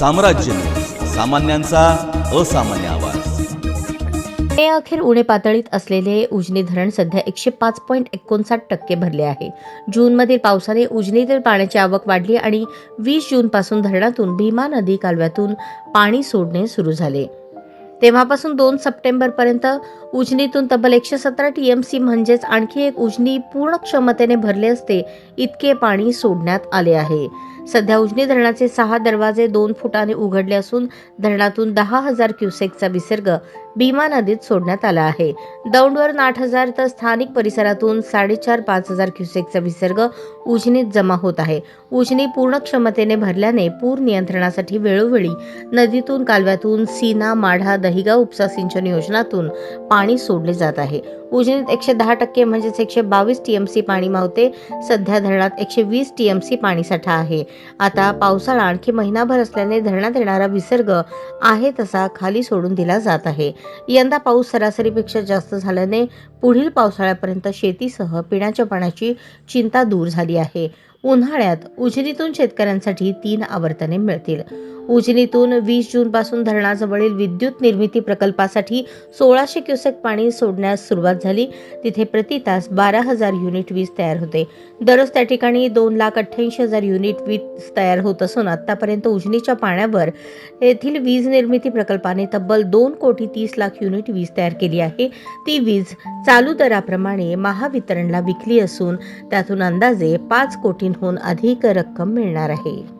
साम्राज्य. सामान्यांचा असामान्य आवाज. मे अखेर उणे पातळीत असलेले उजनी धरण सध्या एकशे पाच पॉईंट एकोणसाठ टक्के भरले आहे. जूनमधील पावसाने उजनीतील पाण्याची आवक वाढली आणि वीस जूनपासून धरणातून भीमा नदी कालव्यातून पाणी सोडणे सुरू झाले. तेव्हापासून दोन सप्टेंबरपर्यंत उजनीतून तब्बल एकशे सतरा टी एम सी म्हणजेच आणखी एक उजनी पूर्ण क्षमतेने भरले असते इतके पाणी सोडण्यात आले आहे. सध्या उजनी धरणाचे सहा दरवाजे दोन फुटाने उघडले असून धरणातून दहा हजार क्युसेकचा विसर्ग भीमा नदीत सोडण्यात आला आहे. दौंडवरून आठ हजार तर स्थानिक परिसरातून साडेचार पाच हजार क्युसेकचा विसर्ग उजनीत जमा होत आहे. उजनी पूर्ण क्षमतेने भरल्याने पूर नियंत्रणासाठी वेळोवेळी नदीतून कालव्यातून सीना माढा दहिगाव उपसा सिंचन योजनातून पाणी सोडले जात आहे. उजनीत एकशे दहा टक्के म्हणजेच एकशे बावीस टीएमसी पाणी मावते. सध्या धरणात एकशे वीस टीएमसी पाणीसाठा आहे. आता पावसाळा आणखी महिनाभर असल्याने धरणात येणारा विसर्ग आहे तसा खाली सोडून दिला जात आहे. यंदा पाऊस सरासरीपेक्षा जास्त झाल्याने पुढील पावसाळ्यापर्यंत शेतीसह पिण्याच्या पाण्याची चिंता दूर झाली आहे. उन्हाळ्यात उजनीतून शेतकऱ्यांसाठी तीन आवर्तने मिळतील. उजनीतून वीस जूनपासून धरणाजवळील विद्युत निर्मिती प्रकल्पासाठी सोळाशे क्युसेक पाणी सोडण्यास सुरुवात झाली. तिथे प्रति तास बारा हजार युनिट वीज तयार होते. दररोज त्या ठिकाणी दोन लाख अठ्ठ्याऐंशी हजार युनिट वीज तयार होत असून आतापर्यंत उजनीच्या पाण्यावर येथील वीज निर्मिती प्रकल्पाने तब्बल दोन कोटी तीस लाख युनिट वीज तयार केली आहे. ती वीज चालू दराप्रमाणे महावितरणला विकली असून त्यातून अंदाजे पाच कोटी कोटींहून अधिक रक्कम मिळणार आहे.